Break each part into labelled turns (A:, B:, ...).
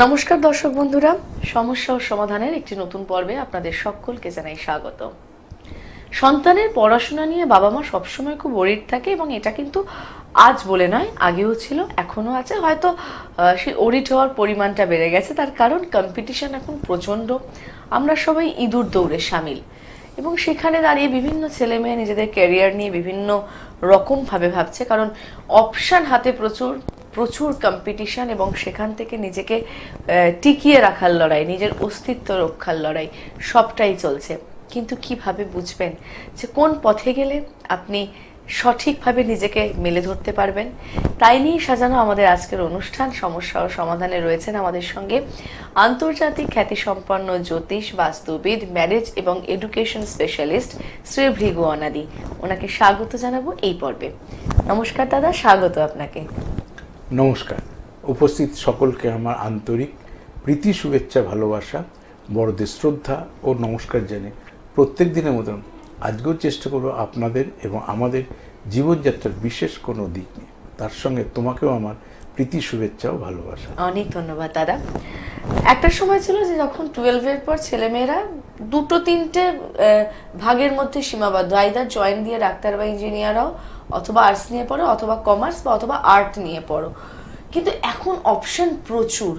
A: নমস্কার দর্শক বন্ধুরা, সমস্যা ও সমাধানের একটি নতুন পর্বে আপনাদের সকলকে জানাই স্বাগত। সন্তানের পড়াশোনা নিয়ে বাবা মা সবসময় খুব ওরিড থাকে এবং এটা কিন্তু আজ বলে নয়, আগেও ছিল, এখনও আছে। হয়তো সেই ওরিড হওয়ার পরিমাণটা বেড়ে গেছে, তার কারণ কম্পিটিশন এখন প্রচণ্ড। আমরা সবাই ইঁদুর দৌড়ে সামিল। এবং সেখানে দাঁড়িয়ে বিভিন্ন ছেলে মেয়ে নিজেদের ক্যারিয়ার নিয়ে বিভিন্ন রকমভাবে ভাবছে, কারণ অপশান হাতে প্রচুর। প্রচুর কম্পিটিশন এবং সেখান থেকে নিজেকে টিকিয়ে রাখার লড়াই, নিজের অস্তিত্ব রক্ষার লড়াই, সবটাই চলছে। কিন্তু কীভাবে বুঝবেন যে কোন পথে গেলে আপনি সঠিকভাবে নিজেকে মেলে ধরতে পারবেন? তাই নিয়ে সাজানো আমাদের আজকের অনুষ্ঠান। সমস্যা ও সমাধানে রয়েছেন আমাদের সঙ্গে আন্তর্জাতিক খ্যাতিসম্পন্ন জ্যোতিষ, বাস্তুবিদ ম্যারেজ এবং এডুকেশন স্পেশালিস্ট শ্রী ভৃগু অনাদি। ওনাকে স্বাগত জানাব এই পর্বে। নমস্কার দাদা, স্বাগত আপনাকে।
B: নমস্কার। উপস্থিত সকলকে আমার আন্তরিক প্রীতি, শুভেচ্ছা, ভালোবাসা, বড়দের শ্রদ্ধা ও নমস্কার জানে প্রত্যেক দিনের মতন আজকেও চেষ্টা করব আপনাদের এবং আমাদের জীবনযাত্রার বিশেষ কোনো দিক নিয়ে। তার সঙ্গে তোমাকেও আমার প্রীতি, শুভেচ্ছা ও ভালোবাসা।
A: অনেক ধন্যবাদ, দাদা। একটা সময় ছিল যে যখন টুয়েলভের পর ছেলেমেয়েরা দুটো তিনটে ভাগের মধ্যে সীমাবদ্ধ আইদার জয়েন দিয়ে ডাক্তার বা ইঞ্জিনিয়ার হও, অথবা আর্টস নিয়ে পড়ো, অথবা কমার্স বা অথবা আর্ট নিয়ে পড়ো। কিন্তু এখন অপশন প্রচুর।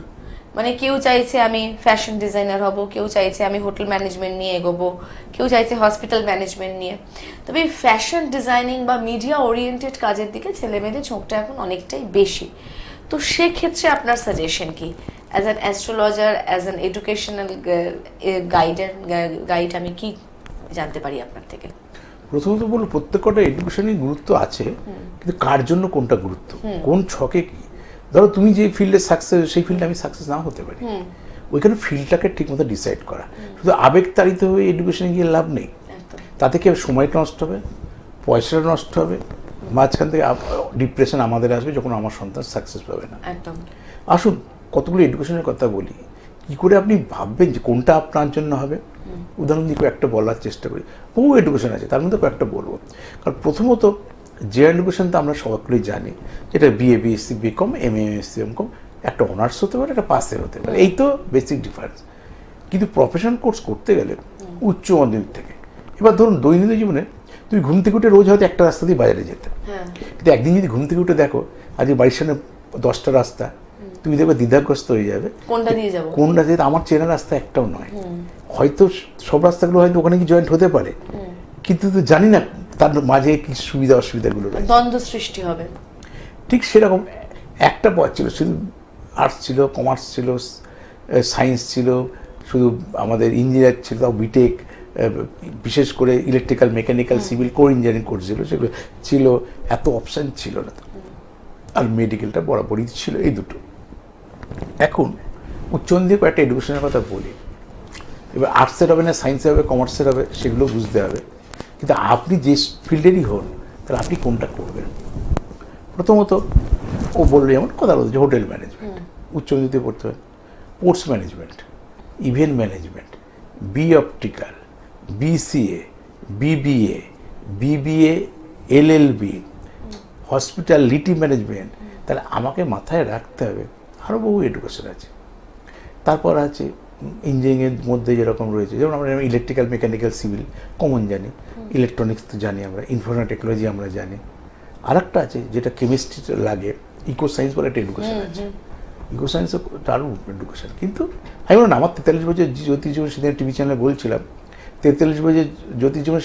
A: মানে কেউ চাইছে আমি ফ্যাশন ডিজাইনার হব, কেউ চাইছে আমি হোটেল ম্যানেজমেন্ট নিয়ে এগোবো, কেউ চাইছে হসপিটাল ম্যানেজমেন্ট নিয়ে। তবে ফ্যাশন ডিজাইনিং বা মিডিয়া ওরিয়েন্টেড কাজের দিকে ছেলেমেয়েদের ঝোঁকটা এখন অনেকটাই বেশি। তো সেক্ষেত্রে আপনার সাজেশন কি? As an astrologer as an educational গাইডের গাইড আমি কি জানতে পারি আপনার থেকে?
B: প্রথমত বলব প্রত্যেকটা এডুকেশনই গুরুত্ব আছে কিন্তু কার জন্য কোনটা গুরুত্ব? কোন ছকে কি? ধরো তুমি যে ফিল্ডে সাকসেস সেই ফিল্ডে আমি সাকসেস নাও হতে পারি। ওইখানে ফিল্ডটাকে ঠিকমতো ডিসাইড করা। শুধু আবেগ তাড়িত হয়ে এডুকেশনে গিয়ে লাভ নেই। তাতে কি? সময়টা নষ্ট হবে? পয়সাটা নষ্ট হবে? মাঝখান থেকে ডিপ্রেশন আমাদের আসবে যখন আমার সন্তান সাকসেস পাবে না।
A: একদম।
B: আসুন কতগুলো এডুকেশনের কথা বলি। কী করে আপনি ভাববেন যে কোনটা আপনার জন্য হবে? উদাহরণ দিয়ে একটা বলার চেষ্টা করি। বহু এডুকেশন আছে তার মধ্যে কয়েকটা বলব। কারণ প্রথমত যে এডুকেশন তো আমরা সবাই জানি যেটা BA BSc BCom M A Sc M Com একটা অনার্স হতে পারে একটা পাসের হতে পারে। এই তো বেসিক ডিফারেন্স কিন্তু প্রফেশনাল কোর্স করতে গেলে উচ্চ মাধ্যমিক থেকে। এবার ধরুন দৈনন্দিন জীবনে তুমি ঘুম থেকে উঠে রোজ হয়তো একটা রাস্তা দিয়ে বাজারে যেতে।
A: হ্যাঁ।
B: কিন্তু একদিন যদি ঘুম থেকে উঠে দেখো আজকে বাড়ির সামনে দশটা রাস্তা তুমি দেখবে দ্বিধাগ্রস্ত হয়ে যাবে।
A: কোনটা দিয়ে যাব?
B: কোন রাস্তা আমার চেনা রাস্তা একটাও নয়। হয়তো সব রাস্তাগুলো হয়তো ওখানে কি জয়েন্ট হতে পারে। কিন্তু তো জানি না তার মাঝে কি সুবিধা অসুবিধাগুলো রয়েছে।
A: দ্বন্দ্ব সৃষ্টি হবে।
B: ঠিক সেরকম একটা পথ ছিল শুধু আর্টস ছিল কমার্স ছিল সায়েন্স ছিল শুধু আমাদের ইঞ্জিনিয়ার ছিল তাও বিটেক বিশেষ করে electrical mechanical civil core engineering course ছিল সেগুলো ছিল এত অপশান ছিল না তো। আর মেডিকেলটা বরাবরই ছিল এই দুটো। এখন উচ্চন্দিয়ে কয়েকটা এডুকেশনের কথা বলি। এবার আর্টসের হবে না সায়েন্সের হবে কমার্সের হবে সেগুলো বুঝতে হবে। কিন্তু আপনি যে ফিল্ডেরই হন তাহলে আপনি কোনটা করবেন? প্রথমত ও বলল যেমন কথা বলছে হোটেল ম্যানেজমেন্ট উচ্চ মাধ্যমিকে পড়তে হবে। Sports management event management B optical BCA BBA BBA LLB hospitality management তাহলে আমাকে মাথায় রাখতে হবে। আরও বহু এডুকেশন আছে। তারপর আছে ইঞ্জিনিয়ারিংয়ের মধ্যে যেরকম রয়েছে যেমন আমরা ইলেকট্রিক্যাল মেকানিক্যাল সিভিল কমন জানি। ইলেকট্রনিক্স তো জানি আমরা ইনফরমেশন টেকনোলজি আমরা জানি। আর একটা আছে যেটা কেমিস্ট্রি লাগে ইকো সায়েন্স বলে একটা এডুকেশন আছে। ইকো সায়েন্সও দারুণ এডুকেশন কিন্তু আমি বললাম আমার তেতাল্লিশ বছর জ্যোতিষ জীবন সেদিন টিভি চ্যানেলে বলছিলাম তেতাল্লিশ বছর জ্যোতিষ জীবন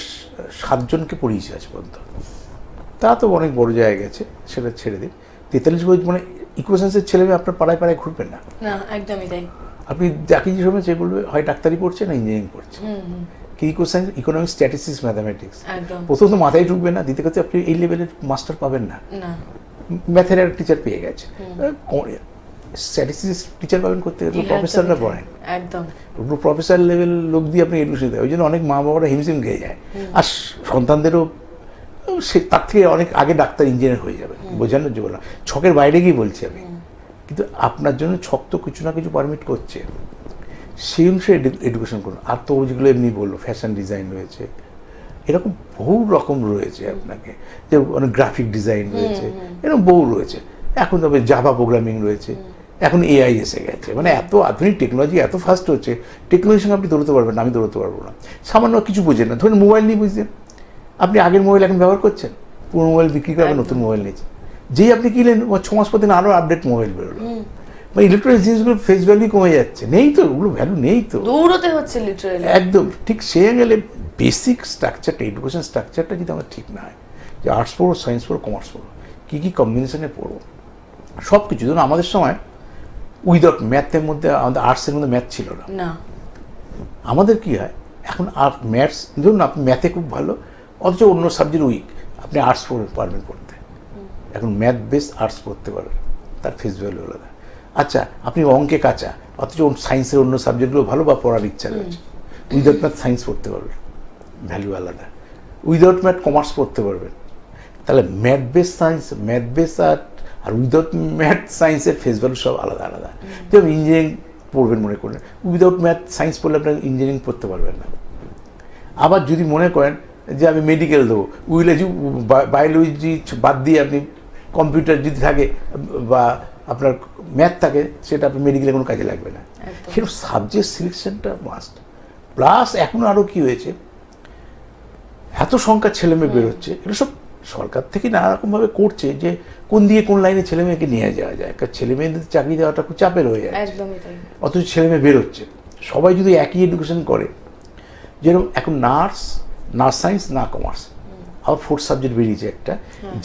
B: সাতজনকে পড়িয়েছে আজ পর্যন্ত। তা তো অনেক বড় জায়গায় গেছে সেটা ছেড়ে দিন। তেতাল্লিশ বছর মানে ইকো সায়েন্সের ছেলে মেয়ে আপনার পাড়ায় পাড়ায় ঘুরবেন না।
A: না একদমই তাই।
B: আপনি যাকে যে সময় সে বলবে হয় ডাক্তারি পড়ছে না ইঞ্জিনিয়ারিং পড়ছে? কি eco science economics statistics mathematics
A: একদম।
B: প্রথমত মাথায় ঢুকবে না দ্বিতীয় কথা আপনি এই লেভেলের মাস্টার পাবেন না। ম্যাথের টিচার পেয়ে গেছে। স্ট্যাটিস্টিক্স টিচার পাবেন করতে গেলে প্রফেসররা পড়েন
A: একদম।
B: ওগুলো প্রফেসর লেভেল লোক দিয়ে আপনি এডুকেশন দেয় ওই জন্য অনেক মা বাবারা হিমশিম খেয়ে যায়। আর সন্তানদেরও সে তার থেকে অনেক আগে ডাক্তার ইঞ্জিনিয়ার হয়ে যাবে। বোঝানোর জন্য না। ছকের বাইরে গিয়ে বলছি আমি। কিন্তু আপনার জন্য ছক তো কিছু না কিছু পারমিট করছে। সেই অনুসারে এডুকেশন করুন। আর তো যেগুলো এমনি বলল ফ্যাশন ডিজাইন রয়েছে। এরকম বহু রকম রয়েছে আপনাকে। যে অনেক গ্রাফিক ডিজাইন রয়েছে। এরকম বহু রয়েছে। এখন তবে জাভা প্রোগ্রামিং রয়েছে। এখন এআই এসে গেছে। মানে এত আধুনিক টেকনোলজি এত ফাস্ট হচ্ছে টেকনোলজির সঙ্গে আপনি দৌড়তে পারবেন না আমি দৌড়তে পারব না। সামান্য কিছু বুঝেন না। ধরুন মোবাইল নিয়ে বুঝছেন আপনি আগের মোবাইল এখন ব্যবহার করছেন পুরো মোবাইল বিক্রি করে নতুন মোবাইল নিয়েছেন। যেই আপনি কিনলেন ও ছ মাস পর দিন আরও আপডেট মোবাইল বেরোলো। বা ইলেকট্রনিক জিনিসগুলো ফেস ভ্যালু কমে যাচ্ছে। নেই তো ওগুলো ভ্যালু নেই তো।
A: দৌড়তে হচ্ছে লিটারেলি
B: একদম। ঠিক সে গেলে বেসিক স্ট্রাকচারটা এডুকেশন স্ট্রাকচারটা যদি আমার ঠিক না হয়। যে আর্টস পড়ো সায়েন্স পড়ো কমার্স পড়ো। কী কী কম্বিনেশনে পড়ো। সব কিছু ধরুন আমাদের সময় উইদাউট ম্যাথের মধ্যে আমাদের আর্টসের মধ্যে ম্যাথ ছিল না।
A: না।
B: আমাদের কি হয়? এখন আর ম্যাথস ধরুন আপনি ম্যাথে খুব ভালো অথচ অন্য সাবজেক্ট উইক আপনি আর্টস পারবেন পড়তে। এখন ম্যাথ বেস আর্টস পড়তে পারবেন তার ফেস ভ্যালু আলাদা। আচ্ছা আপনি অঙ্কে কাঁচা অথচ সায়েন্সের অন্য সাবজেক্টগুলো ভালো বা পড়ার ইচ্ছা রয়েছে। উইদাউট ম্যাথ সায়েন্স পড়তে পারবেন ভ্যালু আলাদা। উইদাউট ম্যাথ কমার্স পড়তে পারবেন। তাহলে math base science math base art আর উইদাউট ম্যাথ সায়েন্সের ফেস ভ্যালু সব আলাদা আলাদা। যেমন ইঞ্জিনিয়ারিং পড়বেন মনে করেন। উইদাউট ম্যাথ সায়েন্স পড়লে আপনার ইঞ্জিনিয়ারিং পড়তে পারবেন না। আবার যদি মনে করেন যে আমি মেডিকেল দেবো উইলজি বায়োলজি বাদ দিয়ে আপনি কম্পিউটার যদি থাকে বা আপনার ম্যাথ থাকে সেটা আপনার মেডিকেলে কোনো কাজে লাগবে না। সেরকম সাবজেক্ট সিলেকশনটা মাস্ট প্লাস এখন আরও কি হয়েছে? এত সংখ্যার ছেলেমেয়ে বেরোচ্ছে এগুলো সব সরকার থেকে নানা রকমভাবে করছে যে কোন দিয়ে কোন লাইনে ছেলে মেয়েকে নিয়ে যাওয়া যায়। কারণ ছেলে মেয়েদের চাকরি দেওয়াটা খুব চাপের হয়ে যায় অথচ ছেলে মেয়ে বেরোচ্ছে। সবাই যদি একই এডুকেশন করে যেরকম এখন নার্স নার্স সায়েন্স না কমার্স আবার ফোর্থ সাবজেক্ট বেরিয়েছে একটা।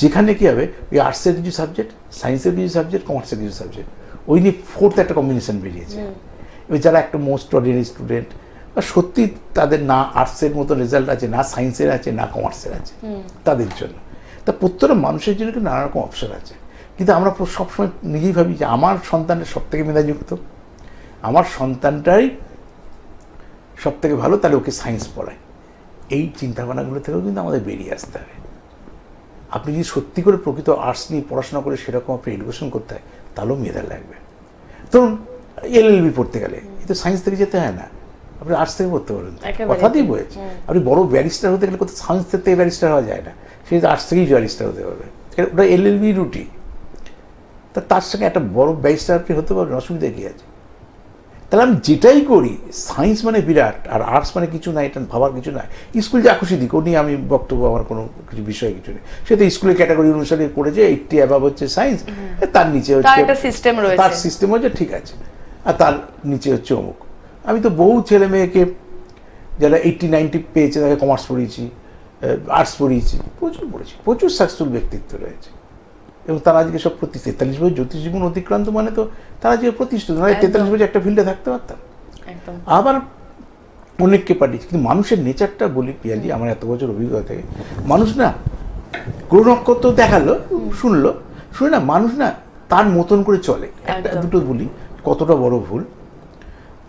B: যেখানে কি হবে? ওই আর্টসের কিছু সাবজেক্ট সায়েন্সের কিছু সাবজেক্ট কমার্সের কিছু সাবজেক্ট ওই নিয়ে ফোর্থ একটা কম্বিনেশন বেরিয়েছে। এবার যারা একটা মোস্ট অর্ডিনারি স্টুডেন্ট বা সত্যি তাদের না আর্টসের মতো রেজাল্ট আছে না সায়েন্সের আছে না কমার্সের আছে তাদের জন্য। তা প্রত্যেকটা মানুষের জন্য কিন্তু নানা রকম অপশন আছে। কিন্তু আমরা সবসময় নিজেই ভাবি যে আমার সন্তানের সব থেকে মেধাযুক্ত আমার সন্তানটাই সব থেকে ভালো তাহলে ওকে সায়েন্স পড়ায় এই চিন্তাভাবনাগুলো থেকেও কিন্তু আমাদের বেরিয়ে আসতে হবে। আপনি যদি সত্যি করে প্রকৃত আর্টস নিয়ে পড়াশোনা করে সেরকম আপনি এডুকেশন করতে হয় তাহলেও মেধা লাগবে। ধরুন এলএলবি পড়তে গেলে এই তো সায়েন্স থেকে যেতে হয় না। আপনি আর্টস থেকে পড়তে পারেন।
A: একেবারেই।
B: কথাতেই বলেছে আপনি বড় ব্যারিস্টার হতে গেলে কোথাও সায়েন্স থেকে ব্যারিস্টার হওয়া যায় না। সেই আর্টস থেকেই ব্যারিস্টার হতে পারবে। ওটা এলএলবি রুটি। তা তার সঙ্গে একটা বড় ব্যারিস্টার আপনি হতে পারবেন অসুবিধা কী আছে? তাহলে আমি যেটাই করি সায়েন্স মানে বিরাট আর আর্টস মানে কিছু নাই এটা ভাবার কিছু নাই। স্কুল যা খুশি দিক ও নিয়ে আমি বক্তব্য আমার কোনো কিছু বিষয় কিছু নেই। সে তো স্কুলের ক্যাটাগরি অনুসারে করেছে এইটটি অ্যাভাব হচ্ছে সায়েন্স তার নিচে হচ্ছে
A: রয়েছে।
B: তার সিস্টেম হচ্ছে ঠিক আছে। আর তার নিচে হচ্ছে অমুক। আমি তো বহু ছেলে মেয়েকে যারা এইটটি নাইনটি পেয়েছে তাকে কমার্স পড়িয়েছি আর্টস পড়িয়েছি প্রচুর পড়েছি প্রচুর সাকসেসফুল ব্যক্তিত্ব রয়েছে। এবং তারা আজকে সব প্রতি তেতাল্লিশ বছর জ্যোতিষ জীবন অতিক্রান্ত মানে তো তারা আজকে প্রতিষ্ঠিত
A: একদম।
B: তেতাল্লিশ বছর একটা ফিল্ডে থাকতে পারতাম। আবার অনেককে পাঠিয়েছি কিন্তু মানুষের নেচারটা বলি পিয়ালি আমার এত বছর অভিজ্ঞতা থেকে মানুষ না গ্রহ নক্ষত্র দেখাল শুনলো শুনে না মানুষ না তার মতন করে চলে। একটা দুটো বলি কতটা বড় ভুল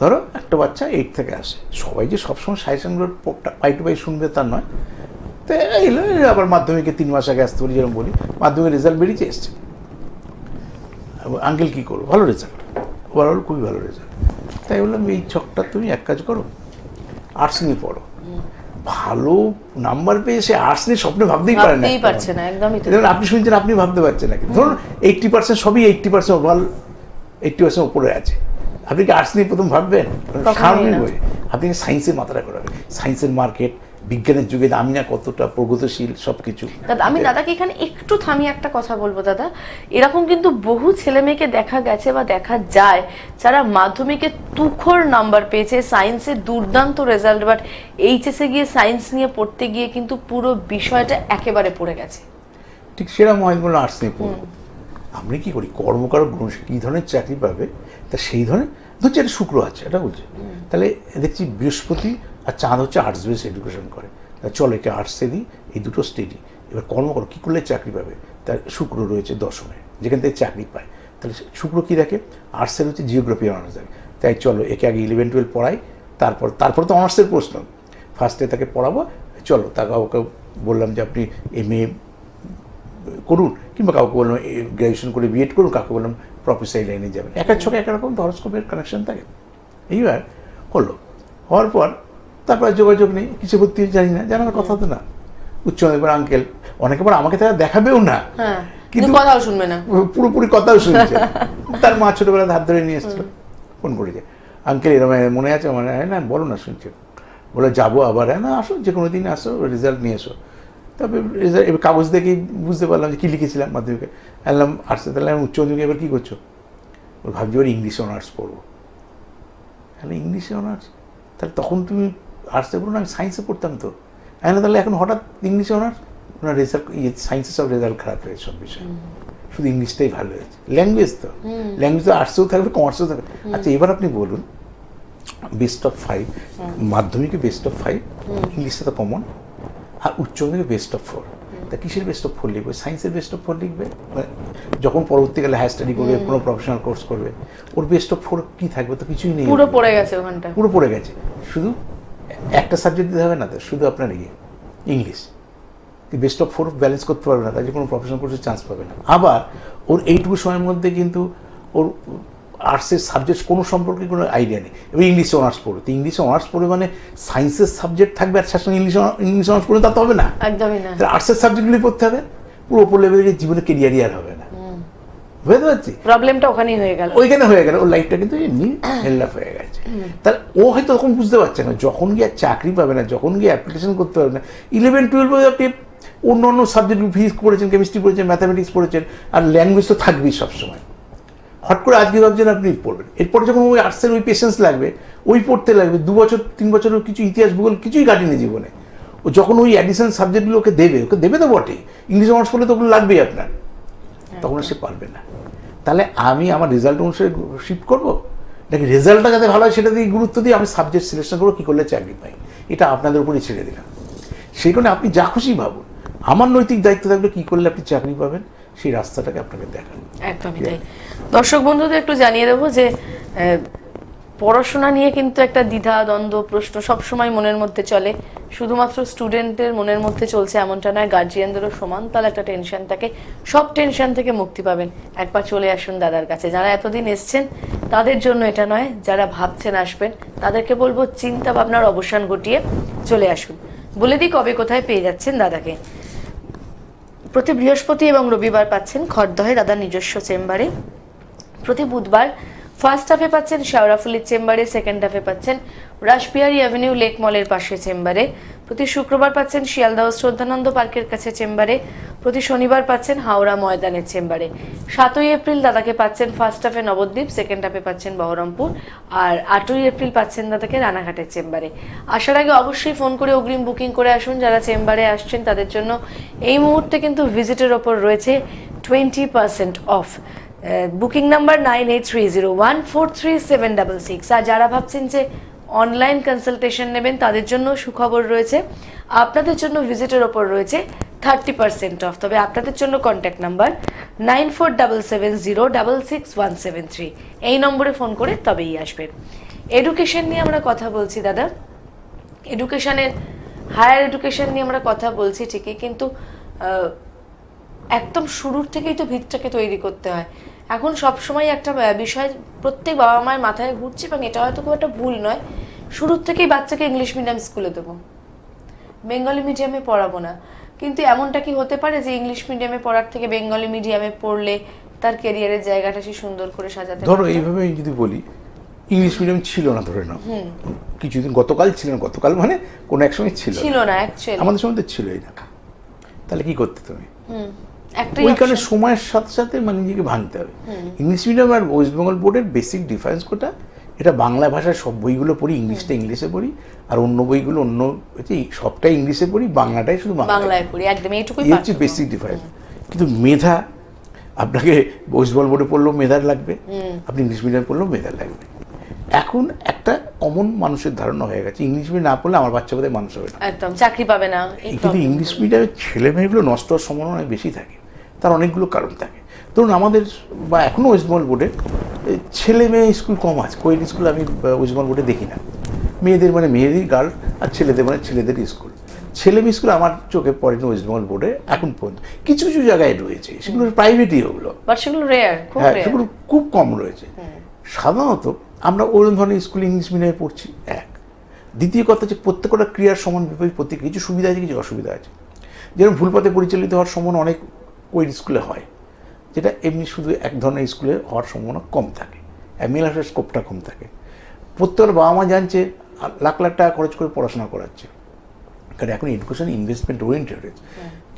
B: ধরো একটা বাচ্চা এইট থেকে আসে। সবাই যে সবসময় সাজেশনগুলো পাই টু পাই শুনবে তার নয়। তো এলো আবার মাধ্যমিকে তিন মাস আগে আসতে পারি যেরকম বলি মাধ্যমিক রেজাল্ট বেরিয়েছে এসছে। আঙ্কেল কী করব? ভালো রেজাল্ট ওভারঅল খুবই ভালো রেজাল্ট তাই বললাম এই ছকটা তুমি এক কাজ করো আর্টস নিয়ে পড়ো। ভালো নাম্বার পেয়ে সে আর্টস নিয়ে স্বপ্নে ভাবতেই পারে না
A: পারছে না একদমই
B: আপনি শুনছেন আপনি ভাবতে পারছেন নাকি ধরুন এইটটি পার্সেন্ট সবই eighty percent overall eighty percent উপরে আছে। আপনি কি আর্টস নিয়ে প্রথম ভাববেন? স্বাভাবিক। বই। আপনি সায়েন্সের মাথাটা করাবেন। সায়েন্সের মার্কেট বিজ্ঞানের যুগে আমি না কতটা প্রগতিশীল সব কিছু
A: দাদা আমি দাদাকে এখানে একটু থামিয়ে একটা কথা বলব দাদা। এরকম কিন্তু বহু ছেলে মেয়েকে দেখা গেছে বা দেখা যায় যারা মাধ্যমিকে তুখর নাম্বার পেয়েছে সায়েন্সে দুর্দান্ত রেজাল্ট বাট এইচএসে গিয়ে সায়েন্স নিয়ে পড়তে গিয়ে কিন্তু পুরো বিষয়টা একেবারে পড়ে গেছে।
B: ঠিক সেরকম হয় বলে আর্টস নিয়ে পড়ব আপনি কি করি? কর্মকার গুণ কী ধরনের চাকরি পাবে? তা সেই ধরনের, ধরছি একটা শুক্র আছে, এটা বলছে। তাহলে দেখছি বৃহস্পতি আর চাঁদ হচ্ছে আর্টস বেস এডুকেশন করে। তা চলো একে আর্টসে দিই, এই দুটো স্টেডি এবার কর্মকর কী করলে চাকরি পাবে? তার শুক্র রয়েছে দশমে, যেখান থেকে চাকরি পায়। তাহলে শুক্র কী দেখে? আর্টসের হচ্ছে জিওগ্রাফি অনার্স দেখে তাই চলো একে আগে ইলেভেন টুয়েলভ পড়াই, তারপর তারপর তো অনার্সের প্রশ্ন। ফার্স্টে তাকে পড়াবো, চলো তাকে ওকে বললাম যে আপনি এম এ করুন, কিংবা কাউকে বললাম গ্র্যাজুয়েশন করে বিএড করুন, কাউকে বললাম প্রফেসারি লাইনে যাবেন। এক এক ছকে এক এক রকম হরস্কোপের কানেকশন থাকে। এইবার হলো হওয়ার পর তারপর যোগাযোগ নেই কিছু ভর্তি জানি না জানার কথা তো না। উচ্চ মাধ্যমিক আঙ্কেল অনেকে পর আমাকে তারা দেখাবেও না।
A: হ্যাঁ কিন্তু কথাও শুনবে না।
B: পুরোপুরি কথাও শুনছে। তার মা ছোটবেলায় হাত ধরে নিয়ে এসেছিল ফোন করেছে। আঙ্কেল এরকম মনে আছে? মানে হ্যাঁ না বলো না শুনছি। বলে যাব আবার। হ্যাঁ না আসো যে কোনো দিন আসো রেজাল্ট নিয়ে এসো। এবার কাগজ দেখেই বুঝতে পারলাম যে কী লিখেছিলাম মাধ্যমিকে। আনলাম আসতে তাহলে আমি উচ্চ মাধ্যমিকে এবার কী করছ? ওর ভাবছি এবার ইংলিশে অনার্স পড়ব। তাহলে ইংলিশে অনার্স তাহলে তখন তুমি আর্টসে পড়ো না আমি সায়েন্সে পড়তাম তো। হ্যাঁ না? তাহলে এখন হঠাৎ ইংলিশে অনার্স ওনার রেজাল্ট ইয়ে সায়েন্সের সব রেজাল্ট খারাপ হয়েছে সব বিষয়ে। শুধু ইংলিশটাই ভালো হয়েছে। ল্যাঙ্গুয়েজ তো। ল্যাঙ্গুয়েজ তো আর্টসেও থাকবে কমার্সেও থাকবে। আচ্ছা এবার আপনি বলুন বেস্ট অফ ফাইভ মাধ্যমিকে বেস্ট অফ ফাইভ ইংলিশটা তো কমন আর উচ্চ মাধ্যমিকে বেস্ট অফ ফোর তা কিসের বেস্ট অফ ফোর লিখবে? সায়েন্সের বেস্ট অফ ফোর লিখবে? যখন পরবর্তীকালে হায়ার স্টাডি করবে কোনো প্রফেশনাল কোর্স করবে ওর বেস্ট অফ ফোর কী থাকবে? তো কিছুই নেই।
A: পুরো পড়ে গেছে ওখানটা।
B: পুরো পড়ে গেছে। শুধু একটা সাবজেক্ট দিতে হবে না তো? শুধু আপনার ইয়ে English best of four balance করতে পারবে না তাই কোনো প্রফেশনাল কোর্সের চান্স পাবে না। আবার ওর এইটুকু সময়ের মধ্যে কিন্তু ওর আর্টসের সাবজেক্ট কোনো সম্পর্কে কোনো আইডিয়া নেই। এবার ইংলিশে অনার্স পড়বে তো ইংলিশে অনার্স পড়ে মানে সায়েন্সের সাবজেক্ট থাকবে আর সঙ্গে ইংলিশ ইংলিশ অনার্স পড়বে তা তো হবে না।
A: একদমই না।
B: তাহলে আর্টসের সাবজেক্টগুলি পড়তে হবে। পুরো ওপর লেভেলে জীবনে কেরিয়ারই আর হবে না। বুঝতে পারছি?
A: প্রবলেমটা ওখানেই হয়ে গেল।
B: ওইখানে হয়ে গেল। ওর লাইফটা কিন্তু এমনি হেল্লাপ হয়ে গেছে। তাহলে ও হয়তো তখন বুঝতে পারছে না। যখন গিয়ে আর চাকরি পাবে না যখন গিয়ে অ্যাপ্লিকেশন করতে পারবে না। ইলেভেন টুয়েলভে আপনি অন্য অন্য সাবজেক্ট ফিজিক্স পড়েছেন কেমিস্ট্রি পড়েছেন ম্যাথামেটিক্স পড়েছেন আর ল্যাঙ্গুয়েজ তো থাকবেই সবসময়। হট করে আজকে ভাবছেন আপনি পড়বেন। এরপরে যখন ওই আর্টসের ওই পেশেন্স লাগবে, ওই পড়তে লাগবে, দু বছর, তিন বছরের কিছু ইতিহাস, ভূগোল কিছুই কাটেনি জীবনে। ও যখন ওই অ্যাডিশনাল সাবজেক্টগুলো ওকে দেবে ওকে দেবে তো বটে ইংলিশ অনার্স পড়লে তো ওগুলো লাগবেই আপনার। তখন সে পারবে না। তাহলে আমি আমার রেজাল্ট অনুসারে শিফট করব? নাকি রেজাল্টটা যাতে ভালো হয় সেটা দিয়ে গুরুত্ব দিয়ে আমি সাবজেক্ট সিলেকশন করব, কী করলে চাকরি পাই? এটা আপনাদের উপরই ছেড়ে দিলাম। সেই কারণে আপনি যা খুশি ভাবুন। আমার নৈতিক দায়িত্ব থাকবে কী করলে আপনি চাকরি পাবেন? সেই রাস্তাটাকে আপনাকে দেখান।
A: একদমই তাই। দর্শক বন্ধুদের একটু জানিয়ে দেবো যে পড়াশোনা নিয়ে কিন্তু একটা দ্বিধা দ্বন্দ্ব প্রশ্ন সবসময় মনের মধ্যে চলে। শুধুমাত্র স্টুডেন্টের মনের মধ্যে চলছে এমনটা নয় গার্জিয়ানদেরও সমান তাহলে একটা টেনশন থাকে সব টেনশন থেকে মুক্তি পাবেন। একবার চলে আসুন দাদার কাছে। যারা এতদিন এসছেন তাদের জন্য এটা নয় যারা ভাবছেন আসবেন তাদেরকে বলব চিন্তা ভাবনার অবসান ঘটিয়ে চলে আসুন। বলে দিই কবে কোথায় পেয়ে যাচ্ছেন দাদাকে। প্রতি বৃহস্পতি এবং রবিবার পাচ্ছেন খরদহে দাদার নিজস্ব চেম্বারে। প্রতি বুধবার ফার্স্ট হাফে পাচ্ছেন শাওরাফুলির চেম্বারে সেকেন্ড হাফে পাচ্ছেন রাসবিহারি অ্যাভিনিউ লেক মলের পাশে চেম্বারে। প্রতি শুক্রবার পাচ্ছেন শিয়ালদাহ শ্রদ্ধানন্দ পার্কের কাছে চেম্বারে। প্রতি শনিবার পাচ্ছেন হাওড়া ময়দানের চেম্বারে। সাতই এপ্রিল দাদাকে পাচ্ছেন ফার্স্ট হাফে নবদ্বীপ সেকেন্ড হাফে পাচ্ছেন বহরমপুর আর আটই এপ্রিল পাচ্ছেন দাদাকে রানাঘাটের চেম্বারে। আসার আগে অবশ্যই ফোন করে অগ্রিম বুকিং করে আসুন। যারা চেম্বারে আসছেন, তাদের জন্য এই মুহূর্তে কিন্তু ভিজিটের ওপর রয়েছে twenty percent off booking number nine eight three zero one four three seven double six আর যারা ভাবছেন যে অনলাইন কনসালটেশন নেবেন, তাদের জন্য সুখবর রয়েছে। আপনাদের জন্য ভিজিটের ওপর রয়েছে থার্টি পার্সেন্ট অফ তবে আপনাদের জন্য contact number nine four double seven zero double six one seven three এই নম্বরে ফোন করে তবেই আসবেন। এডুকেশন নিয়ে আমরা কথা বলছি, দাদা। এডুকেশানের হায়ার এডুকেশন নিয়ে আমরা কথা বলছি ঠিকই, কিন্তু একদম শুরুর থেকেই তো ভিতটাকে তৈরি করতে হয়। এখন সব সময় একটা বিষয় প্রত্যেক বাবা মায়ের মাথায় ঘুরছে এবং এটা হয়তো খুব একটা ভুল নয়। শুরুর থেকেই বাচ্চাকে ইংলিশ মিডিয়াম স্কুলে দেবো। বেঙ্গলি মিডিয়ামে পড়াবো না। কিন্তু এমনটা কি হতে পারে যে ইংলিশ মিডিয়ামে পড়ার থেকে বেঙ্গলি মিডিয়ামে পড়লে তার ক্যারিয়ারের জায়গাটা সে সুন্দর করে সাজাতে
B: ধরো? এইভাবে যদি বলি ইংলিশ মিডিয়াম ছিল না ধরে নাও। কিছুদিন গতকাল ছিল না গতকাল মানে কোনো এক সময় ছিল
A: ছিল না অ্যাকচুয়ালি
B: আমাদের সময় তো ছিলই না। তাহলে কি করতে তুমি? ওই কারণে সময়ের সাথে সাথে মানে নিজেকে ভাঙতে হবে। ইংলিশ মিডিয়াম আর ওয়েস্ট বেঙ্গল বোর্ডের বেসিক ডিফারেন্স কোটা এটা বাংলা ভাষার সব বইগুলো পড়ি ইংলিশটা ইংলিশে পড়ি আর অন্য বইগুলো অন্য হচ্ছে সবটাই ইংলিশে পড়ি বাংলাটাই শুধু
A: বাংলায়। পড়ি একদম এইটুকুই
B: হচ্ছে বেসিক ডিফারেন্স কিন্তু মেধা আপনাকে ওয়েস্ট বেঙ্গল বোর্ডে পড়লেও মেধার লাগবে আপনি ইংলিশ মিডিয়ামে পড়লেও মেধার লাগবে। এখন একটা কমন মানুষের ধারণা হয়ে গেছে ইংলিশ মিডিয়াম না পড়লে আমার বাচ্চা বোধহয় মানুষ হবে না।
A: একদম চাকরি পাবে না
B: কিন্তু ইংলিশ মিডিয়ামের ছেলে মেয়েগুলো নষ্ট হওয়ার সম্ভাবনা বেশি থাকে। তার অনেকগুলো কারণ থাকে। ধরুন আমাদের বা এখনও ওয়েস্ট বেঙ্গল বোর্ডে ছেলে মেয়ে স্কুল কম আছে। কোয়েট স্কুল আমি আহ, ওয়েস্ট বেঙ্গল বোর্ডে দেখি না। মেয়েদের মানে মেয়েদের গার্ল আর ছেলেদের মানে ছেলেদের স্কুল। ছেলে মেয়ে স্কুল আমার চোখে পড়েনি ওয়েস্ট বেঙ্গল বোর্ডে এখন পর্যন্ত। কিছু কিছু জায়গায় রয়েছে। সেগুলো প্রাইভেটই ওগুলো
A: সেগুলো
B: হ্যাঁ সেগুলো খুব কম রয়েছে। সাধারণত আমরা ওরকম ধরনের স্কুল ইংলিশ মিডিয়ামে পড়ছি এক। দ্বিতীয় কথা হচ্ছে প্রত্যেকটা ক্রিয়ার সমান বিপরীত প্রত্যেক কিছু সুবিধা আছে কিছু অসুবিধা আছে। যেরকম ভুল পথে পরিচালিত হওয়ার সমান অনেক ওই স্কুলে হয় যেটা এমনি শুধু এক ধরনের স্কুলে হওয়ার সম্ভাবনা কম থাকে। অ্যামিলাসের স্কোপটা কম থাকে। প্রত্যেকের বাবা মা জানছে লাখ লাখ টাকা খরচ করে পড়াশোনা করাচ্ছে। কারণ এখন এডুকেশন ইনভেস্টমেন্ট ওরিয়েন্টেড হয়েছে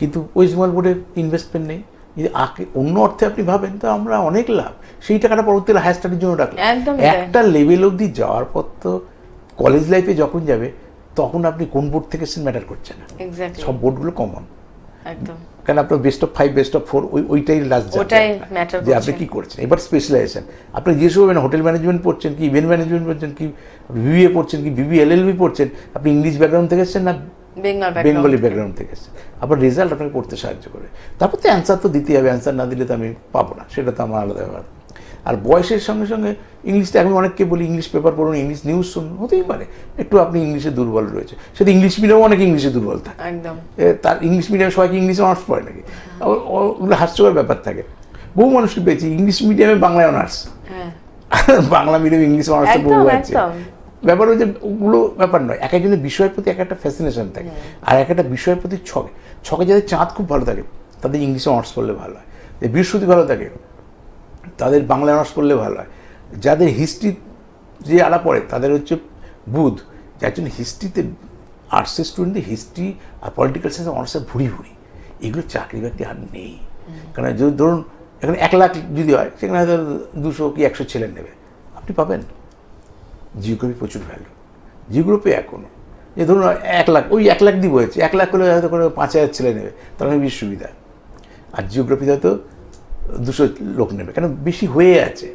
B: কিন্তু ওয়েস্ট বেঙ্গল বোর্ডে ইনভেস্টমেন্ট নেই। যদি আগে অন্য অর্থে আপনি ভাবেন তো আমরা অনেক লাভ। সেই টাকাটা পরবর্তীকালে হায়ার স্টাডির জন্য রাখলাম একটা লেভেল অবধি যাওয়ার পর তো কলেজ লাইফে যখন যাবে তখন আপনি কোন বোর্ড থেকে এসেছেন ম্যাটার করছে না সব বোর্ডগুলো কমন
A: একদম।
B: কারণ আপনার best of five best of four ওই ওইটাই লাস্ট
A: ওটাই ম্যাটার
B: যে আপনি কী করছেন? এবার স্পেশালাইজেশন আপনি যেসব হোটেল ম্যানেজমেন্ট পড়ছেন কি ইভেন্ট ম্যানেজমেন্ট পড়ছেন কি বিবিএ পড়ছেন কি বিবি এলএলবি পড়ছেন আপনি ইংলিশ ব্যাকগ্রাউন্ড থেকে এসেছেন না
A: বেঙ্গলি
B: ব্যাকগ্রাউন্ড থেকে এসেছেন? আপনার রেজাল্ট আপনাকে পড়তে সাহায্য করে। তারপর তো অ্যান্সার তো দিতেই হবে। অ্যান্সার না দিলে তো আমি পাবো না। সেটা তো আমার আলাদা ব্যাপার। আর বয়সের সঙ্গে সঙ্গে ইংলিশটা আমি অনেককে বলি ইংলিশ পেপার পড়ুন ইংলিশ নিউজ শুনুন হতেই পারে। একটু আপনি ইংলিশে দুর্বল রয়েছে। সেটা ইংলিশ মিডিয়ামও অনেক ইংলিশে দুর্বল থাকে।
A: একদম।
B: তার ইংলিশ মিডিয়ামে সবাইকে ইংলিশে অনার্স পড়ে নাকি? ওগুলো হাস্যকর ব্যাপার থাকে। বহু মানুষকে পেয়েছি ইংলিশ মিডিয়ামে বাংলায় অনার্স
A: হ্যাঁ।
B: বাংলা মিডিয়াম ইংলিশ অনার্স বহু আছে। ব্যাপার হচ্ছে ওগুলো ব্যাপার নয়। এক একজনের বিষয়ের প্রতি এক একটা ফ্যাসিনেশন থাকে। আর এক একটা বিষয়ের প্রতি ছকে ছকে যাদের চাঁদ খুব ভালো থাকে তাদের ইংলিশে অনার্স পড়লে ভালো হয়। বৃহস্পতি ভালো থাকে তাদের বাংলা অনার্স পড়লে ভালো হয়। যাদের হিস্ট্রি যে আলা পড়ে তাদের হচ্ছে বুধ যার জন্য হিস্ট্রিতে আর্টসের স্টুডেন্টদের হিস্ট্রি আর পলিটিক্যাল সায়েন্স অনার্সের ভুড়ি ভুড়ি। এগুলো চাকরি বাকরি আর নেই। কারণ যদি ধরুন এখানে এক লাখ যদি হয় সেখানে হয়তো দুশো কি একশো ছেলে নেবে। আপনি পাবেন। জিওগ্রাফি প্রচুর ভ্যালু জিওগ্রাফি এখনও যে ধরুন এক লাখ ওই এক লাখ দিব হয়েছে। এক লাখ করে হয়তো করে পাঁচ হাজার ছেলে নেবে। তাহলে বেশি সুবিধা। আর জিওগ্রাফিতে হয়তো দুশো লোক নেবে। কেন? বেশি হয়ে আছে।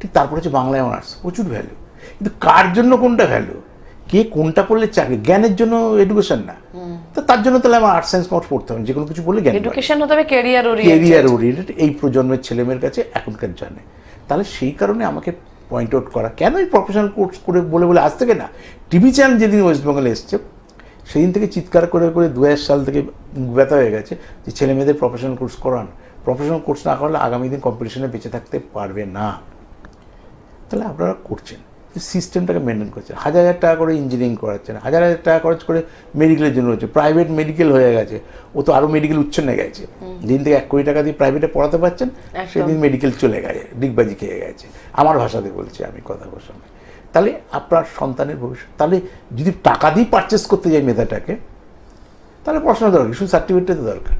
B: ঠিক তারপরে হচ্ছে বাংলায় অনার্স প্রচুর ভ্যালু কিন্তু কার জন্য কোনটা ভ্যালু কে কোনটা পড়লে চাকরি? জ্ঞানের জন্য এডুকেশন না। তো তার জন্য তাহলে আমার আর্টস সায়েন্স কমার্স পড়তে হবে। যে কোনো কিছু বললে জ্ঞান
A: এডুকেশন হতে হবে ক্যারিয়ার ওরিয়েন্টেড
B: কেরিয়ার ওরিয়েন্টেড এই প্রজন্মের ছেলেমেয়ের কাছে এখনকার জানে। তাহলে সেই কারণে আমাকে পয়েন্ট আউট করা। কেন এই প্রফেশনাল কোর্স করে বলে বলে আজ থেকে না? টিভি চ্যানেল যেদিন ওয়েস্ট বেঙ্গলে এসছে সেদিন থেকে চিৎকার করে করে দু হাজার সাল থেকে ব্যথা হয়ে গেছে যে ছেলে মেয়েদের প্রফেশনাল কোর্স করান। প্রফেশনাল কোর্স না করলে আগামী দিন কম্পিটিশনে বেঁচে থাকতে পারবে না। তাহলে আপনারা করছেন। সিস্টেমটাকে মেনটেন করছেন। হাজার হাজার টাকা করে ইঞ্জিনিয়ারিং করাচ্ছেন। হাজার হাজার টাকা খরচ করে মেডিকেলের জন্য হচ্ছে। প্রাইভেট মেডিকেল হয়ে গেছে। ও তো আরও মেডিকেল উচ্ছন্নে গেছে। যেদিন থেকে এক কোটি টাকা দিয়ে প্রাইভেটে পড়াতে পারছেন সেদিন মেডিকেল চলে গেছে। ডিগবাজি খেয়ে গেছে। আমার ভাষাতে বলছি আমি কথা সঙ্গে তাহলে আপনার সন্তানের ভবিষ্যৎ। তাহলে যদি টাকা দিয়ে পারচেস করতে যাই মেধাটাকে তাহলে পড়াশোনা দরকার শুধু সার্টিফিকেটটা তো দরকার।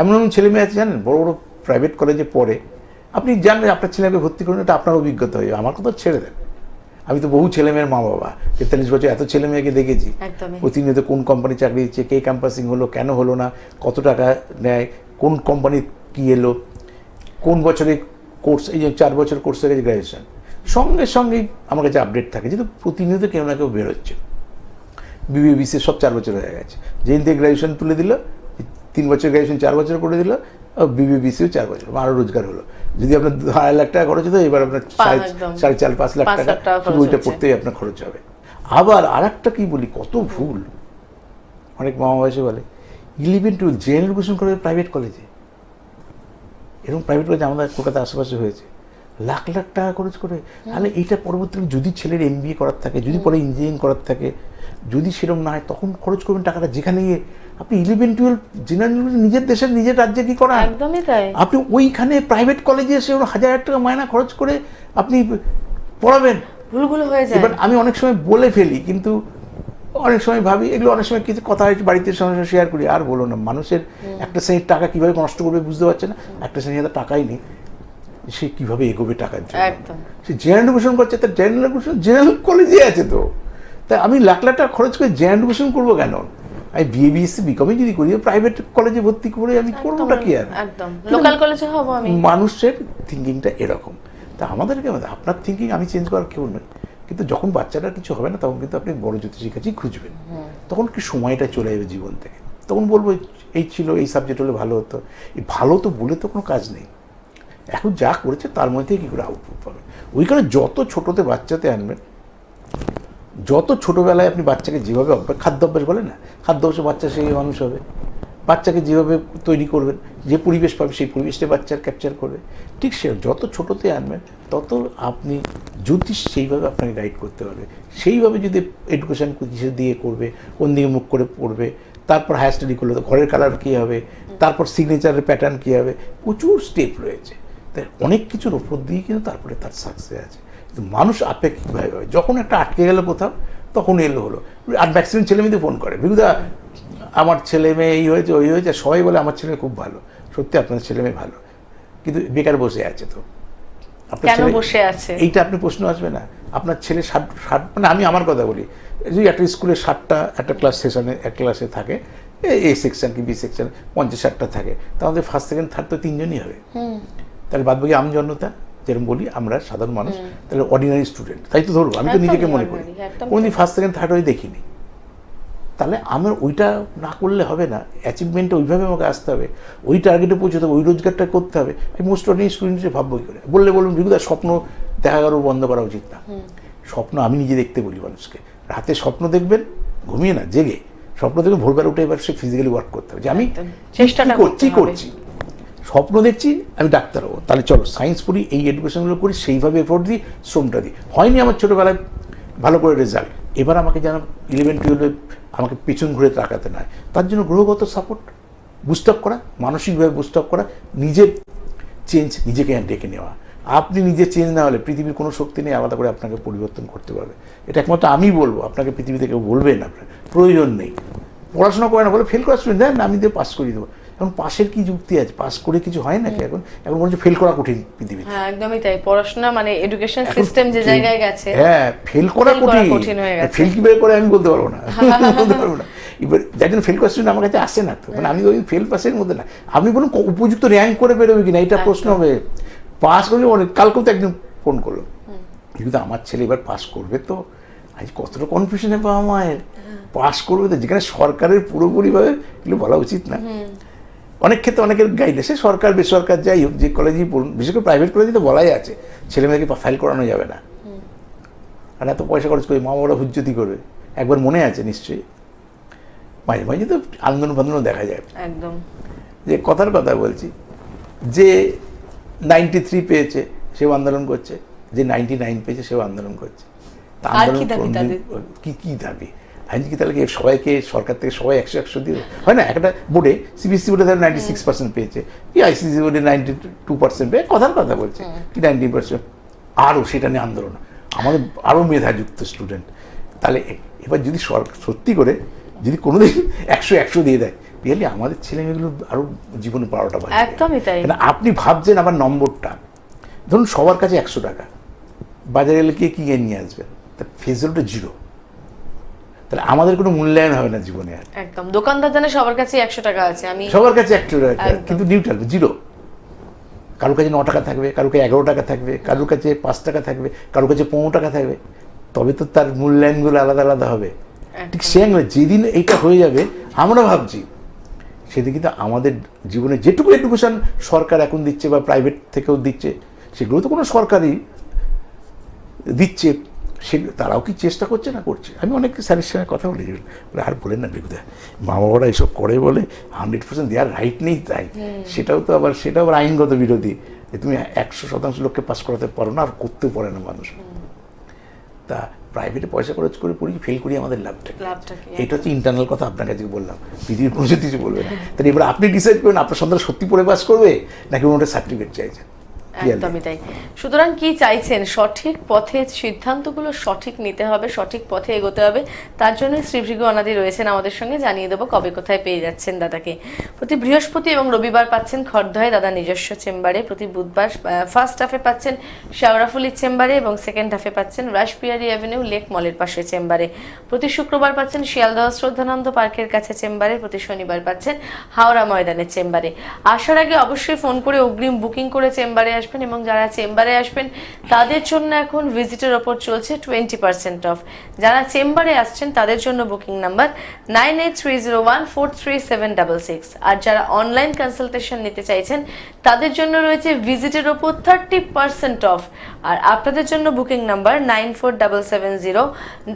B: এমন এমন ছেলে মেয়ে আছে জানেন? বড় বড় প্রাইভেট কলেজে পড়ে। আপনি জানেন আপনার ছেলেকে ভর্তি করুন এটা আপনার অভিজ্ঞতা হয়ে। আমার কথা ছেড়ে দেন। আমি তো বহু ছেলে মেয়ের মা বাবা তেতাল্লিশ বছর এত ছেলে মেয়েকে দেখেছি। প্রতিনিয়ত কোন কোম্পানি চাকরি দিচ্ছে কে ক্যাম্পাসিং হলো কেন হলো না কত টাকা নেয় কোন কোম্পানি কি এলো কোন বছরে কোর্স এই যে চার বছর কোর্স হয়ে গেছে গ্র্যাজুয়েশন সঙ্গে সঙ্গেই আমার কাছে আপডেট থাকে যেহেতু প্রতিনিয়ত কেউ না কেউ বেরোচ্ছে। বিবিএ বিসিএ সব চার বছর হয়ে গেছে। যেদিন থেকে গ্র্যাজুয়েশন তুলে দিল তিন বছর গ্র্যাজুয়েশন চার বছর করে দিল বিবিএ বিসিও চার বছর আরও রোজগার হলো। যদি আপনার আড়াই লাখ টাকা খরচ হতো এবার আপনার সাড়ে চার পাঁচ লাখ টাকা শুধু ওইটা পড়তেই আপনার খরচ হবে। আবার আর একটা কী বলি কত ভুল। অনেক মামা বয়সে বলে ইলেভেন টুয়েলভ জেনারেল এডুকেশন করে প্রাইভেট কলেজে এরকম প্রাইভেট কলেজ আমাদের কলকাতার আশেপাশে হয়েছে। লাখ লাখ টাকা খরচ করে। তাহলে এইটা পরবর্তীকালে যদি ছেলের এম বিএ করার থাকে যদি পরে ইঞ্জিনিয়ারিং করার থাকে যদি সেরকম না হয় তখন খরচ করবেন টাকাটা যেখানে গিয়ে আপনি ইলেভেন টুয়েলভ জেনারেল নিজের দেশের নিজের রাজ্যে কি করা
A: একদমই তাই।
B: আপনি ওইখানে প্রাইভেট কলেজে এসে ওর হাজার হাজার টাকা মায়না খরচ করে আপনি পড়াবেন।
A: ভুলগুলো হয়ে যায়।
B: এবার আমি অনেক সময় বলে ফেলি কিন্তু অনেক সময় ভাবি এগুলো অনেক সময় কিছু কথা হয়েছে বাড়িতে সঙ্গে শেয়ার করি আর বলো না মানুষের একটা শ্রেণির টাকা কীভাবে নষ্ট করবে বুঝতে পারছে না একটা শ্রেণির টাকাই নেই সে কীভাবে এগোবে টাকার জন্য। সে জেনারেল এডুকেশন করছে তার জেনারেল এডুকেশন জেনারেল কলেজে আছে তো। তাই আমি লাখ লাখ টাকা খরচ করে জেনারেল এডুকেশন করব কেন? আমি বিএ বিএসসি বিকমই যদি করি প্রাইভেট কলেজে ভর্তি করে আমি করবোটা কি আর?
A: একদম। লোকাল কলেজে হব আমি।
B: মানুষের থিঙ্কিংটা এরকম। তা আমাদেরকে আপনার থিঙ্কিং আমি চেঞ্জ করার কেউ নয় কিন্তু যখন বাচ্চাটা কিছু হবে না তখন কিন্তু আপনি বড় জ্যোতিষীর কাছেই খুঁজবেন। তখন কি সময়টা চলে যাবে জীবন থেকে? তখন বলব এই ছিল এই সাবজেক্ট হলে ভালো হতো। এই ভালো তো বলে তো কোনো কাজ নেই। এখন যা করেছে তার মধ্যে কী করে আউটপুট পাবে? ওই কারণে যত ছোটোতে বাচ্চাতে আনবেন যত ছোটোবেলায় আপনি বাচ্চাকে যেভাবে অভ্যাস খাদ্যাভ্যাস বলে না, খাদ্যাভ্যাসে বাচ্চা সেই মানুষ হবে। বাচ্চাকে যেভাবে তৈরি করবেন, যে পরিবেশ পাবে সেই পরিবেশটা বাচ্চার ক্যাপচার করবে। ঠিক সে যত ছোটোতে আনবেন, তত আপনি জ্যোতিষ সেইভাবে আপনাকে গাইড করতে পারবে। সেইভাবে যদি এডুকেশন কিসে দিয়ে করবে, কোন দিকে মুখ করে পড়বে, তারপর হায়ার স্টাডি করলে তো ঘরের কালার কী হবে, তারপর সিগনেচারের প্যাটার্ন কী হবে, প্রচুর স্টেপ রয়েছে। তাই অনেক কিছুর ওপর দিয়ে কিন্তু তারপরে তার সাকসেস আছে। মানুষ আপেক্ষিকভাবে ভাবে। যখন একটা আটকে গেল কোথাও তখন এলো হলো। আর ম্যাক্সিমাম ছেলে মেয়েদের ফোন করে। বিরুদা আমার ছেলে মেয়ে এই হয়েছে ওই হয়েছে সবাই বলে আমার ছেলে খুব ভালো। সত্যি আপনার ছেলে মেয়ে ভালো। কিন্তু বেকার বসে আছে তো। আপনার
A: বসে আছে?
B: এইটা আপনি প্রশ্ন আসবে না। আপনার ছেলে ষাট ষাট মানে আমি আমার কথা বলি। যদি একটা স্কুলে ষাটটা একটা ক্লাস সেশনে এক ক্লাসে থাকে এ সেকশন কি বি সেকশন পঞ্চাশ ষাটটা থাকে তাহলে ফার্স্ট সেকেন্ড থার্ড তো তিনজনই হবে। তাহলে বাদ বাকি আমজনতা যেরকম বলি আমরা সাধারণ মানুষ তাহলে অর্ডিনারি স্টুডেন্ট তাই তো ধরবো আমি তো নিজেকে মনে করি। কোনোদিন ফার্স্ট সেকেন্ড থার্ড হয়ে দেখিনি। তাহলে আমার ওইটা না করলে হবে না। অ্যাচিভমেন্টটা ওইভাবে আমাকে আসতে হবে। ওই টার্গেটে পৌঁছতে হবে ওই রোজগারটা করতে হবে। আমি মোস্ট অর্ডিনারি স্টুডেন্টে ভাববো কি করে? বললে বলুন বিগুদার স্বপ্ন দেখা গেল বন্ধ করা উচিত না। স্বপ্ন আমি নিজে দেখতে বলি মানুষকে। রাতে স্বপ্ন দেখবেন ঘুমিয়ে না জেগে। স্বপ্ন দেখবেন ভোরবেলা উঠে এবার সে ফিজিক্যালি ওয়ার্ক করতে হবে। যে আমি।
A: চেষ্টাটা
B: করছি করছি? স্বপ্ন দেখছি, আমি ডাক্তার হব। তাহলে চলো সায়েন্স পড়ি, এই এডুকেশনগুলো করি, সেইভাবে এফোর্ট দিই, শ্রমটা দিই। হয়নি আমার ছোটোবেলায় ভালো করে রেজাল্ট এবার আমাকে যেন ইলেভেন টুয়েলভে আমাকে পেছন ঘুরে তাকাতে নয় তার জন্য গ্রহগত সাপোর্ট বুস্ট আপ করা, মানসিকভাবে বুস্ট আপ করা, নিজের চেঞ্জ নিজেকে ডেকে নেওয়া। আপনি নিজে চেঞ্জ না হলে পৃথিবীর কোনো শক্তি নেই, আলাদা করে আপনাকে পরিবর্তন করতে পারবে। এটা একমাত্র আমি বলব, আপনাকে পৃথিবীতে কেউ বলবেন আপনার প্রয়োজন নেই। পড়াশোনা করে না বলে ফেল করা স্টুডেন্ট দেন আমি দিয়ে পাস করিয়ে দেবো। এখন পাশের কি যুক্তি আছে? পাস করে কিছু হয় নাকি এখন? এখন বলছে ফেল করা কঠিন পৃথিবীতে।
A: হ্যাঁ একদমই তাই। পড়াশোনা মানে এডুকেশন সিস্টেম যে জায়গায় গেছে
B: হ্যাঁ ফেল করা কঠিন।
A: হয়ে গেছে।
B: ফেল কীভাবে করে আমি বলতে পারব না। বলতে পারব না। এবার যার জন্য ফেল আমার কাছে আসে না তো। মানে আমি ওই ফেল পাসের মধ্যে না। আপনি বলুন উপযুক্ত র্যাঙ্ক করে বেরোবে কিনা এটা প্রশ্ন হবে। পাস করলে অনেক কালকেও তো একদিন ফোন করল। কিন্তু আমার ছেলে এবার পাস করবে তো। আজ কতটা কনফিউশনে বাবা মায়ের। পাস করবে তো। যেখানে সরকারের পুরোপুরিভাবে এগুলো বলা উচিত না। অনেক ক্ষেত্রে অনেকের গাইডে সে সরকার বেসরকার যাই হোক যে কলেজেই পড়ুন বিশেষ করে প্রাইভেট কলেজে তো বলাই আছে ছেলে মেয়েকে ফাইল করানো যাবে না। আর এত পয়সা খরচ করে মা বাবারা হুজ্জতি করবে। একবার মনে আছে নিশ্চয়ই? মাঝে মাঝে তো আন্দোলন ফান্দোলন দেখা যায়।
A: একদম।
B: যে কথার কথা বলছি যে নাইনটি থ্রি পেয়েছে সেও আন্দোলন করছে যে নাইনটি নাইন পেয়েছে সেও আন্দোলন করছে। তা আন্দোলন? কি কি দাবি? আইন কি তাহলে সবাইকে সরকার থেকে সবাই একশো একশো দিয়ে হয় না একটা বোর্ডে সিবিএসসি বোর্ডে ধরো নাইনটি সিক্স পার্সেন্ট পেয়েছে কি আইসিসি বোর্ডে নাইনটি টু পার্সেন্ট পেয়ে কথার কথা বলছে কি নাইনটি পার্সেন্ট আরও সেটা নিয়ে আন্দোলন। আমাদের আরও মেধাযুক্ত স্টুডেন্ট তাহলে এবার যদি সরকার সত্যি করে যদি কোনোদিন একশো একশো দিয়ে দেয় রিয়েলি আমাদের ছেলে মেয়েগুলো আরও জীবনে বারোটা বাজবে
A: একদমই তাই।
B: কেন আপনি ভাবছেন আমার নম্বরটা ধরুন সবার কাছে একশো টাকা বাজারে গেলে কে কি নিয়ে আসবেন তা ফেজলটা জিরো। তাহলে আমাদের কোনো মূল্যায়ন হবে না জীবনে আর।
A: একদম। দোকানদার জানে সবার কাছে একশো টাকা আছে আমি
B: সবার কাছে একশো টাকা কিন্তু নিউট্রাল জিরো কারোর কাছে ন টাকা থাকবে কারোর কাছে এগারো টাকা থাকবে কারোর কাছে পাঁচ টাকা থাকবে কারোর কাছে পনেরো টাকা থাকবে তবে তো তার মূল্যায়নগুলো আলাদা আলাদা হবে। ঠিক সেম যেদিন এইটা হয়ে যাবে আমরা ভাবছি সেদিন কিন্তু আমাদের জীবনে যেটুকু এডুকেশন সরকার এখন দিচ্ছে বা প্রাইভেট থেকেও দিচ্ছে সেগুলো তো কোনো সরকারই দিচ্ছে। সে তারাও কি চেষ্টা করছে না করছে? আমি অনেক স্যারের সঙ্গে কথা বলি বলে আর বলেন না বেগুদা মা বাবারা এসব করে বলে হান্ড্রেড পার্সেন্ট দেওয়ার রাইট নেই তাই। সেটাও তো আবার সেটাও আবার আইনগত বিরোধী। যে তুমি একশো শতাংশ লোককে পাস করাতে পারো না আর করতেও পারে না মানুষ। তা প্রাইভেটে পয়সা খরচ করে পড়ি ফেল করি আমাদের লাভটা? এটা হচ্ছে ইন্টারনাল কথা আপনার কাছে বললাম। পৃথিবীর কোনো কিছু বলবে না। তাহলে এবার আপনি ডিসাইড করবেন আপনার সন্তান সত্যি পড়ে পাস করবে নাকি ওটা সার্টিফিকেট চাইছেন.
A: একদমই তাই। সুতরাং কি চাইছেন? সঠিক পথে সিদ্ধান্তগুলো সঠিক নিতে হবে সঠিক পথে এগোতে হবে। তার জন্য শ্রীভৃগু অনাদি রয়েছেন আমাদের সঙ্গে জানিয়ে দেবো কবে কোথায় পেয়ে যাচ্ছেন দাদাকে। প্রতি বৃহস্পতি এবং রবিবার পাচ্ছেন খড়দহে দাদা নিজস্ব চেম্বারে। প্রতি বুধবার ফার্স্ট হাফে পাচ্ছেন শেওড়াফুলির চেম্বারে এবং সেকেন্ড হাফে পাচ্ছেন রাসপিয়ারি অ্যাভিনিউ লেক মলের পাশে চেম্বারে। প্রতি শুক্রবার পাচ্ছেন শিয়ালদহ শ্রদ্ধানন্দ পার্কের কাছে চেম্বারে। প্রতি শনিবার পাচ্ছেন হাওড়া ময়দানের চেম্বারে। আসার আগে অবশ্যই ফোন করে অগ্রিম বুকিং করে চেম্বারে আসবেন এবং যারা চেম্বারে আসবেন, তাদের জন্য এখন ভিজিটের ওপর চলছে টোয়েন্টি পার্সেন্ট অফ যারা চেম্বারে আসছেন, তাদের জন্য booking number nine eight three zero one four three seven double six আর যারা অনলাইন কনসালটেশন নিতে চাইছেন, তাদের জন্য রয়েছে ভিজিটের ওপর থার্টি পার্সেন্ট অফ আর আপনাদের জন্য booking number nine four double seven zero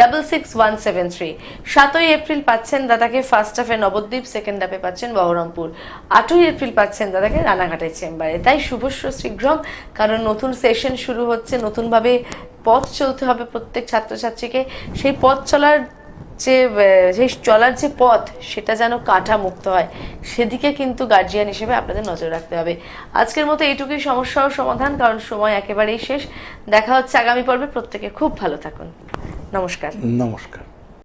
A: double six one seven three সাতই এপ্রিল পাচ্ছেন দাদাকে ফার্স্ট হাফে নবদ্বীপ সেকেন্ড হাফে পাচ্ছেন বহরমপুর। আটই এপ্রিল পাচ্ছেন দাদাকে রানাঘাটের চেম্বারে। তাই শুভস্য শীঘ্রম। কারণ নতুন সেশন শুরু হচ্ছে, নতুনভাবে পথ চলতে হবে প্রত্যেক ছাত্রছাত্রীকে। সেই পথ চলার যে সেই চলার যে পথ, সেটা যেন কাঁটা মুক্ত হয়। সেদিকে কিন্তু গার্জিয়ান হিসেবে আপনাদের নজর রাখতে হবে। আজকের মতো এইটুকুই সমস্যা ও সমাধান, কারণ সময় একেবারেই শেষ। দেখা হচ্ছে আগামী পর্বে। প্রত্যেকে খুব ভালো থাকুন। নমস্কার।
B: নমস্কার।